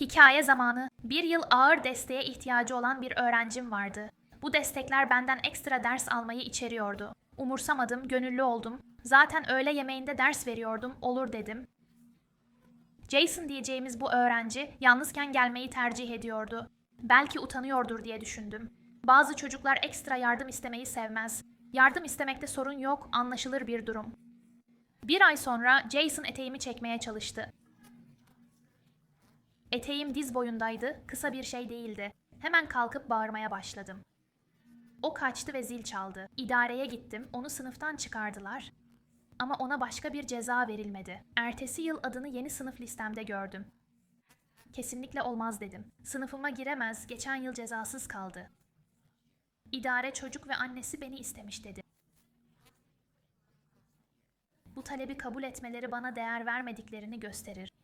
Hikaye zamanı. Bir yıl ağır desteğe ihtiyacı olan bir öğrencim vardı. Bu destekler benden ekstra ders almayı içeriyordu. Umursamadım, gönüllü oldum. Zaten öğle yemeğinde ders veriyordum, olur dedim. Jason diyeceğimiz bu öğrenci yalnızken gelmeyi tercih ediyordu. Belki utanıyordur diye düşündüm. Bazı çocuklar ekstra yardım istemeyi sevmez. Yardım istemekte sorun yok, anlaşılır bir durum. Bir ay sonra Jason eteğimi çekmeye çalıştı. Eteğim diz boyundaydı, kısa bir şey değildi. Hemen kalkıp bağırmaya başladım. O kaçtı ve zil çaldı. İdareye gittim, onu sınıftan çıkardılar. Ama ona başka bir ceza verilmedi. Ertesi yıl adını yeni sınıf listemde gördüm. Kesinlikle olmaz dedim. Sınıfıma giremez, geçen yıl cezasız kaldı. İdare çocuk ve annesi beni istemiş dedi. Bu talebi kabul etmeleri bana değer vermediklerini gösterir.